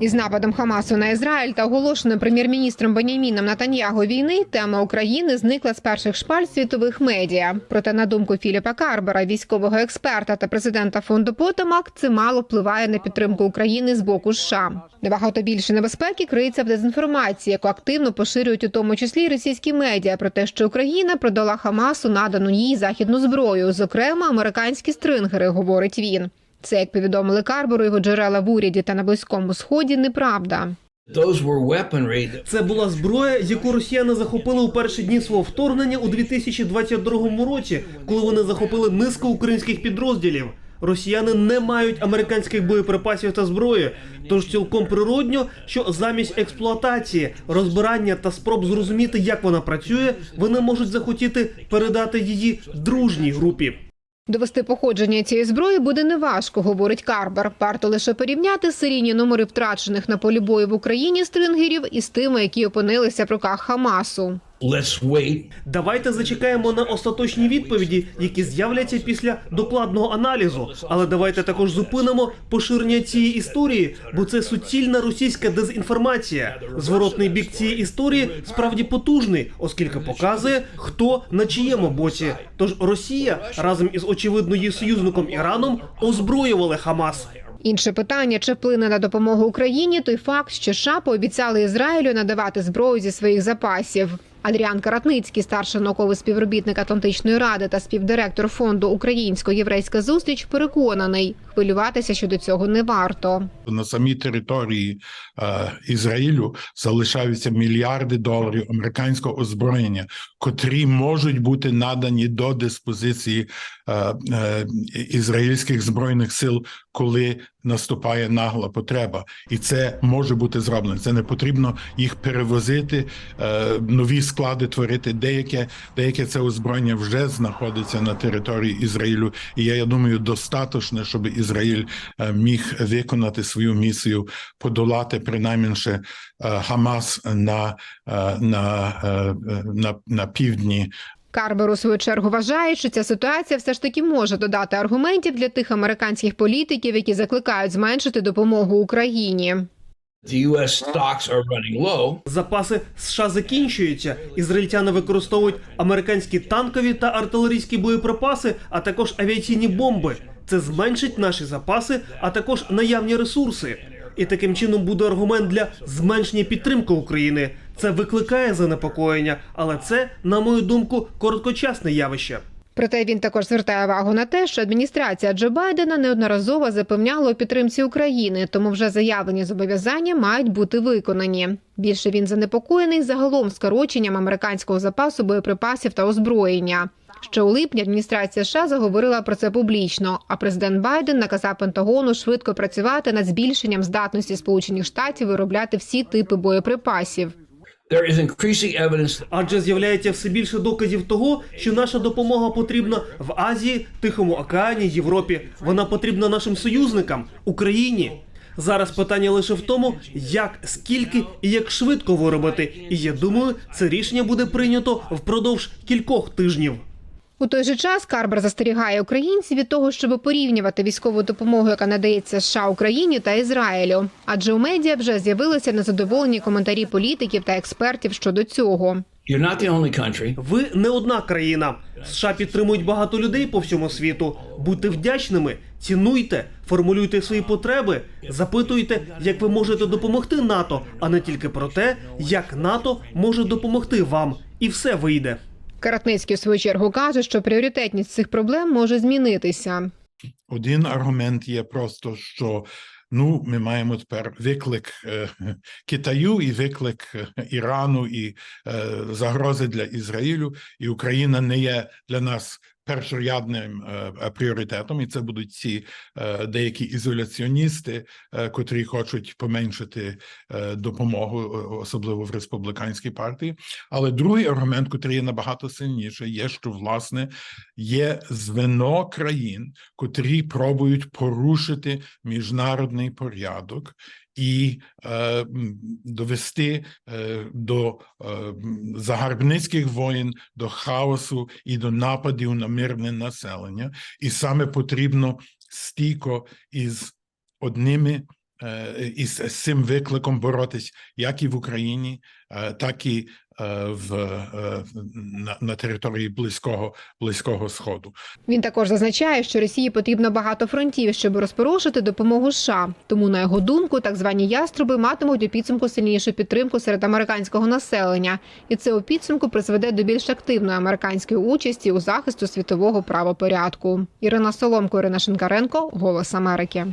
Із нападом Хамасу на Ізраїль та оголошеним прем'єр-міністром Беняміном Натаньяго війни тема України зникла з перших шпальт світових медіа. Проте, на думку Філіпа Карбера, військового експерта та президента фонду Потомак, це мало впливає на підтримку України з боку США. Набагато більше небезпеки криється в дезінформації, яку активно поширюють у тому числі російські медіа про те, що Україна продала Хамасу надану їй західну зброю, зокрема американські стрингери, говорить він. Це, як повідомили Карбору, його джерела в уряді та на близькому сході, неправда. Це була зброя, яку росіяни захопили у перші дні свого вторгнення у 2022 році, коли вони захопили низку українських підрозділів. Росіяни не мають американських боєприпасів та зброї, тож цілком природньо, що замість експлуатації, розбирання та спроб зрозуміти, як вона працює, вони можуть захотіти передати її дружній групі. Довести походження цієї зброї буде неважко, говорить Карбер. Варто лише порівняти серійні номери втрачених на полі бою в Україні стрингерів із тими, які опинилися в руках Хамасу. Let's wait Давайте зачекаємо на остаточні відповіді, які з'являться після докладного аналізу. Але давайте також зупинимо поширення цієї історії, бо це суцільна російська дезінформація. Зворотний бік цієї історії справді потужний, оскільки показує, хто на чиєму боці. Тож Росія разом із очевидно її союзником Іраном озброювали Хамас. Інше питання: чи вплине на допомогу Україні той факт, що США пообіцяли Ізраїлю надавати зброю зі своїх запасів. Адріан Каратницький, старший науковий співробітник Атлантичної ради та співдиректор фонду Українсько-єврейська зустріч, переконаний, хвилюватися щодо цього не варто. на самій території е, Ізраїлю залишаються мільярди доларів американського озброєння, котрі можуть бути надані до диспозиції е, е, ізраїльських збройних сил, коли наступає нагла потреба, і це може бути зроблено. Це не потрібно їх перевозити, е, нові склади творити. Деяке деяке це озброєння вже знаходиться на території Ізраїлю, і я, я думаю, достатньо, щоб Ізраїль е, міг виконати свою місію, подолати принаймніше Хамас на, е, на, е, е, на, на півдні Карбер у свою чергу вважає, що ця ситуація все ж таки може додати аргументів для тих американських політиків, які закликають зменшити допомогу Україні. The U.S. stocks are running low. Запаси США закінчуються. Ізраїльтяни використовують американські танкові та артилерійські боєприпаси, а також авіаційні бомби. Це зменшить наші запаси, а також наявні ресурси. І таким чином буде аргумент для зменшення підтримки України. Це викликає занепокоєння, але це, на мою думку, короткочасне явище. Проте він також звертає увагу на те, що адміністрація Джо Байдена неодноразово запевняла у підтримці України, тому вже заявлені зобов'язання мають бути виконані. Більше він занепокоєний загалом скороченням американського запасу боєприпасів та озброєння. Ще у липні адміністрація США заговорила про це публічно. А президент Байден наказав Пентагону швидко працювати над збільшенням здатності Сполучених Штатів виробляти всі типи боєприпасів. Адже з'являється все більше доказів того, що наша допомога потрібна в Азії, Тихому океані, Європі. Вона потрібна нашим союзникам Україні. Зараз питання лише в тому, як, скільки і як швидко виробити. І я думаю, це рішення буде прийнято впродовж кількох тижнів. У той же час Карбер застерігає українців від того, щоб порівнювати військову допомогу, яка надається США Україні та Ізраїлю. Адже у медіа вже з'явилися незадоволені коментарі політиків та експертів щодо цього. Ви не одна країна. США підтримують багато людей по всьому світу. Будьте вдячними, цінуйте, формулюйте свої потреби, запитуйте, як ви можете допомогти НАТО, а не тільки про те, як НАТО може допомогти вам, і все вийде. Каратницький у свою чергу каже, що пріоритетність цих проблем може змінитися. Один аргумент є просто, що ну ми маємо тепер виклик е, Китаю і виклик е, Ірану і е, загрози для Ізраїлю, і Україна не є для нас першорядним е, е, пріоритетом, і це будуть ці е, деякі ізоляціоністи, котрі хочуть поменшити допомогу, особливо в республіканській партії. Але другий аргумент, котрий є набагато сильніший, є, що власне є звено країн, котрі пробують порушити міжнародний порядок і е, довести е, до е, загарбницьких воєн, до хаосу і до нападів на мирне населення, і саме потрібно стійко із одними із з цим викликом боротись як і в Україні, е, так і е, в е, на, на території близького близького сходу. Він також зазначає, що Росії потрібно багато фронтів, щоб розпорошити допомогу США. Тому, на його думку, так звані яструби матимуть у підсумку сильнішу підтримку серед американського населення, і це у підсумку призведе до більш активної американської участі у захисту світового правопорядку. Ірина Соломко, Ірина Шинкаренко, Голос Америки.